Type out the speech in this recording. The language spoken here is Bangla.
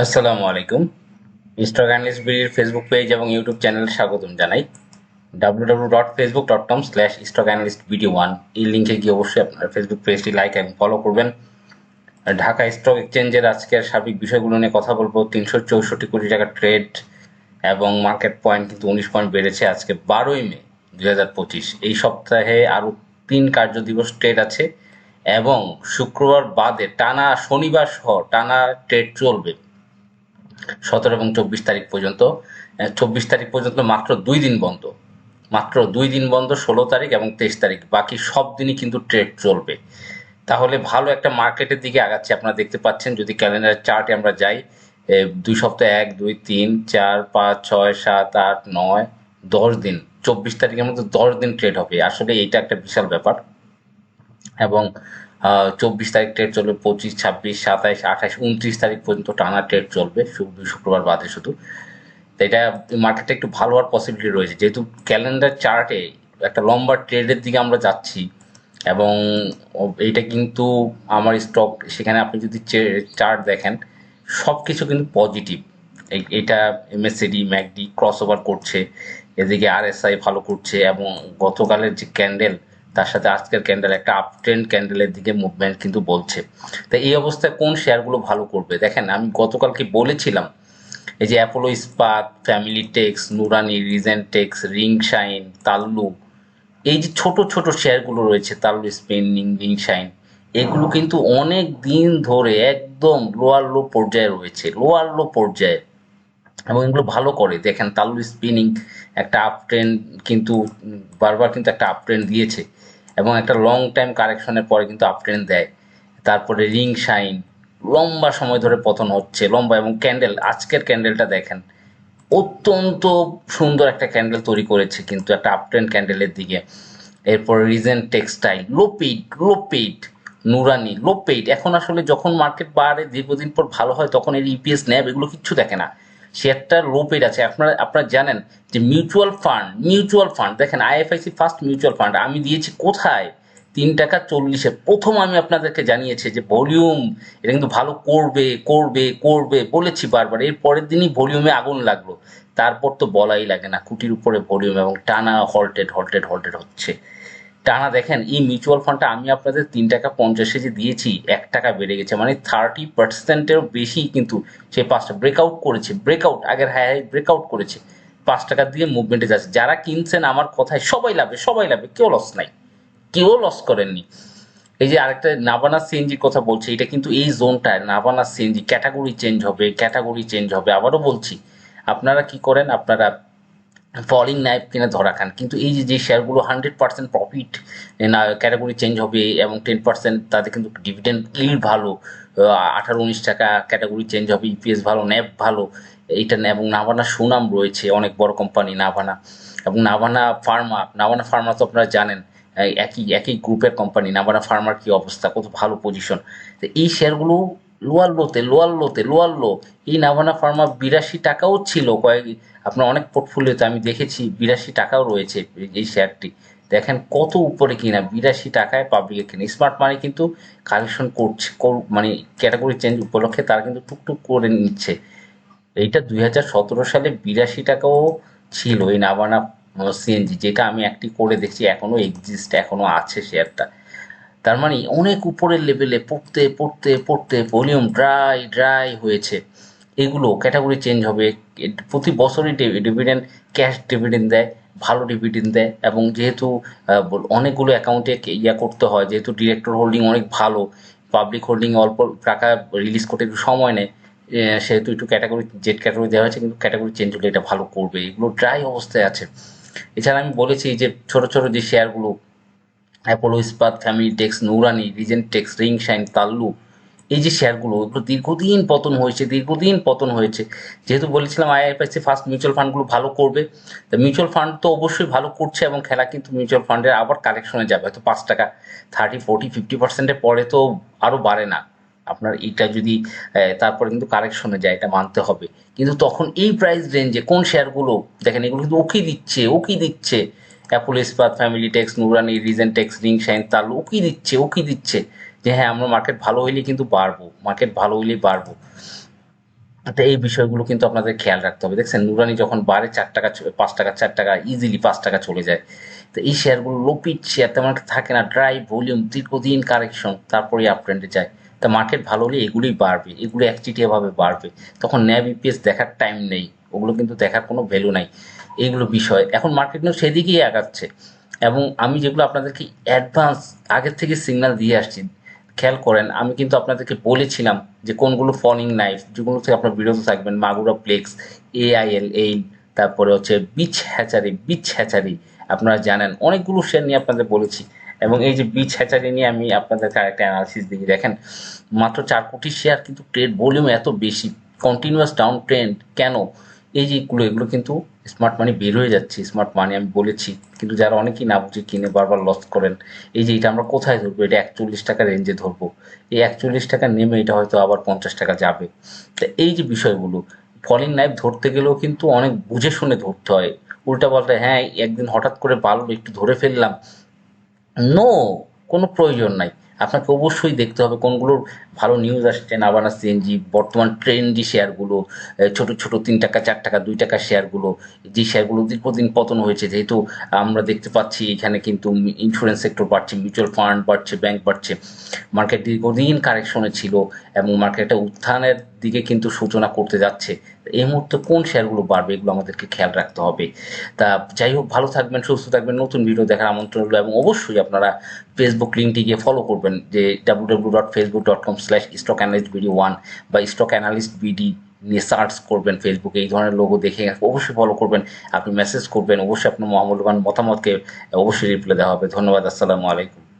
আসসালামু আলাইকুম। স্টক অ্যানালিস্ট বিডির ফেসবুক পেজ এবং ইউটিউব চ্যানেল স্বাগতম জানাই। W W dot Facebook dot com slash stock analyst BD one এই লিঙ্কে গিয়ে অবশ্যই আপনার ফেসবুক পেজটি লাইক এবং ফলো করবেন। ঢাকা স্টক এক্সচেঞ্জের আজকের সার্বিক বিষয়গুলো নিয়ে কথা বলব। তিনশো চৌষট্টি কোটি টাকা ট্রেড এবং মার্কেট পয়েন্ট কিন্তু উনিশ পয়েন্ট বেড়েছে আজকে বারোই মে দুই হাজার পঁচিশ। এই সপ্তাহে আরও তিন কার্য দিবস ট্রেড আছে এবং শুক্রবার বাদে টানা শনিবার সহ টানা ট্রেড চলবে। সতেরো এবং চব্বিশ তারিখ পর্যন্ত চব্বিশ তারিখ পর্যন্ত মাত্র দুই দিন বন্ধ। মাত্র দুই দিন বন্ধ, ষোলো তারিখ এবং তেইশ তারিখ। বাকি সব দিনই কিন্তু ট্রেড চলবে। তাহলে ভালো একটা মার্কেটের দিকে আগাচ্ছে। আপনারা দেখতে পাচ্ছেন, যদি ক্যালেন্ডার চার্টে আমরা যাই দুই সপ্তাহ এক, দুই, তিন, চার, পাঁচ, ছয়, সাত, আট, নয়, দশ দিন। চব্বিশ তারিখের মধ্যে দশ দিন ট্রেড হবে। আসলে এইটা একটা বিশাল ব্যাপার। এবং চব্বিশ তারিখ ট্রেড চলবে, পঁচিশ, ছাব্বিশ, সাতাইশ আঠাশ উনত্রিশ তারিখ পর্যন্ত টানা ট্রেড চলবে শুক্র শুক্রবার বাদে শুধু। তো এটা মার্কেটটা একটু ভালো হওয়ার পসিবিলিটি রয়েছে। যেহেতু ক্যালেন্ডার চার্টে একটা লম্বা ট্রেডের দিকে আমরা যাচ্ছি, এবং এইটা কিন্তু আমার স্টক সেখানে আপনি যদি চার্ট দেখেন সব কিছু কিন্তু পজিটিভ এটা এমএসসিডি ম্যাকডি ক্রস ওভার করছে, এদিকে আরএসআই ভালো করছে, এবং গতকালের যে ক্যান্ডেল তার সাথে আজকের ক্যান্ডেল একটা আপ ট্রেন্ড ক্যান্ডেলের দিকে মুভমেন্ট কিন্তু বলছে। তো এই অবস্থায় কোন শেয়ারগুলো ভালো করবে? দেখেন, আমি গতকালকে বলেছিলাম, এই যে Apollo Ispat Family Tex Nurani Regent Tex Ring Shine Tallu এই যে ছোট ছোট শেয়ারগুলো রয়েছে তাল্লু স্পেন্ডিং রিং শাইন এগুলো কিন্তু অনেক দিন ধরে একদম লোয়ার লো পর্যায়ে রয়েছে লোয়ার লো পর্যায়ে। এবং এগুলো ভালো করে, দেখেন তাল্লু স্পিনিং একটা আপ ট্রেন্ড কিন্তু, বারবার কিন্তু একটা আপ ট্রেন্ড দিয়েছে। এবং একটা লং টাইম কারেকশনের পরে কিন্তু আপ ট্রেন্ড দেয়। তারপরে রিং শাইন লম্বা সময় ধরে পতন হচ্ছে, লম্বা এবং ক্যান্ডেল আজকের ক্যান্ডেলটা দেখেন, অত্যন্ত সুন্দর একটা ক্যান্ডেল তৈরি করেছে কিন্তু একটা আপ ট্রেন্ড ক্যান্ডেলের দিকে। এরপর রিজেন্ট টেক্সটাইল লোপিড লোপিড নুরানি লোপেইড এখন আসলে যখন মার্কেট বাড়ে, দীর্ঘদিন পর ভালো হয়, তখন এর ইপিএস ন্যাব এগুলো কিচ্ছু দেখে না। শেয়ারটা লোপেড আছে। আপনারা আপনারা জানেন যে মিউচুয়াল ফান্ড মিউচুয়াল ফান্ড দেখেন আইএফআইসি ফার্স্ট মিউচুয়াল ফান্ড আমি দিয়েছি কোথায়? তিন টাকা চল্লিশে। প্রথম আমি আপনাদেরকে জানিয়েছি যে ভলিউম এটা কিন্তু ভালো করবে করবে করবে বলেছি বারবার। এর পরের দিনই ভলিউমে আগুন লাগল। তারপর তো বলাই লাগে না কুটির উপরে ভলিউম এবং টানা হল্টেড হল্টেড হল্টেড হচ্ছে। টানা দেখেন, এই মিউচুয়াল ফান্ডটা আমি আপনাদের তিন টাকা পঞ্চাশে যে দিয়েছি, এক টাকা বেড়ে গেছে মানে থার্টি পার্সেন্টেরও বেশি কিন্তু সে পাঁচটা ব্রেকআউট করেছে ব্রেকআউট আগের হাই হাই ব্রেকআউট করেছে। পাঁচ টাকা দিয়ে মুভমেন্টে যাচ্ছে। যারা কিনছেন আমার কথায় সবাই লাভে সবাই লাভে, কেউ লস নাই, কেউ লস করেননি। এই যে আরেকটা নাভানা সিএনজির কথা বলছে, এটা কিন্তু এই জোনটায় নাভানা সিএনজি ক্যাটাগরি চেঞ্জ হবে ক্যাটাগরি চেঞ্জ হবে, আবারও বলছি, আপনারা কি করেন, আপনারা ফলিং নাইফ কিনে ধরা খান। কিন্তু এই যে যে শেয়ারগুলো হান্ড্রেড পার্সেন্ট প্রফিট না ক্যাটাগরি চেঞ্জ হবে এবং টেন পার্সেন্ট তাদের কিন্তু ডিভিডেন্ড ইল্ড ভালো আঠারো উনিশ টাকা ক্যাটাগরি চেঞ্জ হবে ইপিএস ভালো ন্যাপ ভালো, এইটা এবং নাভানা সুনাম রয়েছে, অনেক বড় কোম্পানি নাভানা এবং নাভানা ফার্মা নাভানা ফার্মা তো আপনারা জানেন একই একই গ্রুপের কোম্পানি নাভানা ফার্মার কি অবস্থা, কত ভালো পজিশন তো এই শেয়ারগুলো লোয়ার লোতে লোয়ার লোতে লোয়ার লো এই নাভানা ফার্মা বিরাশি টাকাও ছিল কয়েক, আপনার অনেক পোর্টফোলিওতে আমি দেখেছি বিরাশি টাকাও রয়েছে এই- শেয়ারটি। দেখেন কত উপরে কিনা বিরাশি টাকায় পাবলিকে কিনে স্মার্ট মানি কিন্তু কালেকশন করছে, কর- মানে ক্যাটাগরি চেঞ্জ উপলক্ষে তারা কিন্তু টুকটুক করে নিচ্ছে। এইটা দুই হাজার সতেরো সালে বিরাশি টাকাও ছিল এই নাভানা সিএনজি যেটা আমি একটি করে দেখছি এখনও এক্সিস্ট এখনও আছে শেয়ারটা। তার মানে অনেক উপরের লেভেলে পড়তে পড়তে পড়তে ভলিউম ড্রাই ড্রাই হয়েছে। এগুলো ক্যাটাগরি চেঞ্জ হবে। প্রতি বছরই ডিভিডেন্ড ক্যাশ ডিভিডেন্ড দেয়, ভালো ডিভিডেন্ড দেয় এবং যেহেতু অনেকগুলো অ্যাকাউন্টে ইয়া করতে হয়, যেহেতু ডিরেক্টর হোল্ডিং অনেক ভালো পাবলিক হোল্ডিং অল্প টাকা রিলিজ করতে একটু সময় নেয় সেহেতু একটু ক্যাটাগরি জেড ক্যাটাগরি দেওয়া হয়েছে, কিন্তু ক্যাটাগরি চেঞ্জ হলে এটা ভালো করবে। এগুলো ড্রাই অবস্থায় আছে। এছাড়া আমি বলেছি যে ছোট ছোট যে শেয়ারগুলো Apollo Ispat Family Tex Nurani Regent Tex Ring Shine Tallu এই যে শেয়ারগুলো এগুলো দীর্ঘদিন পতন হয়েছে, দীর্ঘদিন পতন হয়েছে। যেহেতু বলেছিলাম আইএফআইসি ফার্স্ট মিউচুয়াল ফান্ডগুলো ভালো করবে। তো মিউচুয়াল ফান্ড তো অবশ্যই ভালো করছে এবং খেলা কিন্তু মিউচুয়াল ফান্ডের আবার কালেকশনে যাবে। হয়তো পাঁচ টাকা থার্টি ফোর্টি ফিফটি পার্সেন্টের পরে তো আরও বাড়ে না। আপনার এটা যদি তারপরে কিন্তু কারেকশনে যায়, এটা মানতে হবে। কিন্তু তখন এই প্রাইস রেঞ্জে কোন শেয়ারগুলো দেখেন এগুলো কিন্তু ওকে দিচ্ছে ওকে দিচ্ছে। Apollo Ispat family tex Nurani Regent tex ring, shine তার ওকি দিচ্ছে ওকি দিচ্ছে যে হ্যাঁ আমরা মার্কেট ভালো হইলে কিন্তু বাড়বো, মার্কেট ভালো হইলেই বাড়বো। তো এই বিষয়গুলো কিন্তু আপনাদের খেয়াল রাখতে হবে। দেখছেন, নুরানি যখন বাড়ে, চার টাকা পাঁচ টাকা, চার টাকা ইজিলি পাঁচ টাকা চলে যায়। তো এই শেয়ারগুলো লোপিট শেয়ার তেমন থাকে না ড্রাই ভলিউম দীর্ঘদিন কারেকশন তারপরে আপ ট্রেন্ডে যায়। তা মার্কেট ভালো হলে এগুলোই বাড়বে, এগুলো একচিটিয়াভাবে বাড়বে। তখন ন্যাব ইপিএস দেখার টাইম নেই। ওগুলো কিন্তু দেখার কোনো ভ্যালু নাই। এইগুলো বিষয়। এখন মার্কেট নিউজ সেদিকেই আগাচ্ছে। এবং আমি যেগুলো আপনাদেরকে অ্যাডভান্স আগের থেকে সিগন্যাল দিয়ে আসছি, খেয়াল করেন, আমি কিন্তু আপনাদেরকে বলেছিলাম যে কোনগুলো ফলিং নাইফ যেগুলো থেকে আপনার বিরত থাকবেন, মাগুরা প্লেক্স এআইএল এই তারপরে হচ্ছে বিচ হ্যাচারি বিচ হ্যাচারি আপনারা জানেন, অনেকগুলো শেয়ার নিয়ে আপনাদের বলেছি। এবং এই যে বিচ হ্যাচারি নিয়ে আমি আপনাদেরকে আরেকটা অ্যানালিসিস দিই দেখেন, মাত্র চার কোটি শেয়ার কিন্তু ট্রেড ভলিউম এত বেশি কন্টিনিউয়াস ডাউন ট্রেন্ড কেন? এই যে এগুলো কিন্তু স্মার্ট মানি বের হয়ে যাচ্ছে স্মার্ট মানি আমি বলেছি। কিন্তু যারা অনেকেই না বুঝে কিনে বারবার লস করেন, এই যে এটা আমরা কোথায় ধরবো? এটা একচল্লিশ টাকা রেঞ্জে ধরবো। এই একচল্লিশ টাকা নেমে এটা হয়তো আবার পঞ্চাশ টাকা যাবে। তো এই যে বিষয়গুলো ফলিং নাইফ ধরতে গেলেও কিন্তু অনেক বুঝে শুনে ধরতে হয়। উল্টা পাল্টা হ্যাঁ একদিন হঠাৎ করে ভালো একটু ধরে ফেললাম। নো কোনো প্রয়োজন নাই। আপনাকে অবশ্যই দেখতে হবে কোনগুলোর ভালো নিউজ আসছে নাবানা সিএনজি বর্তমান ট্রেন্ডি শেয়ারগুলো ছোট ছোট তিন টাকা, চার টাকা, দুই টাকা শেয়ারগুলো যে শেয়ারগুলো দীর্ঘদিন পতন হয়েছে, যেহেতু আমরা দেখতে পাচ্ছি এখানে কিন্তু ইন্স্যুরেন্স সেক্টর বাড়ছে মিউচুয়াল ফান্ড বাড়ছে ব্যাংক বাড়ছে মার্কেট দীর্ঘদিন কারেকশনে ছিল এবং মার্কেটটা উত্থানের দিকে কিন্তু সূচনা করতে যাচ্ছে। এই মুহূর্তে কোন শেয়ারগুলো বাড়বে এগুলো আমাদেরকে খেয়াল রাখতে হবে। তা যাই হোক, ভালো থাকবেন, সুস্থ থাকবেন, নতুন ভিডিও দেখার আমন্ত্রণ রইল এবং অবশ্যই আপনারা ফেসবুক লিঙ্কটি গিয়ে ফলো করবেন, যে W W dot Facebook dot com slash stock analyst BD one বা স্টক অ্যানালিস্ট বিডি করবেন ফেসবুকে এই ধরনের লোগো দেখে অবশ্যই ফলো করবেন। আপনি মেসেজ করবেন, অবশ্যই আপনার মহামূল্যবান মতামতকে অবশ্যই রিপ্লাই দেওয়া হবে। ধন্যবাদ, আসসালামু আলাইকুম।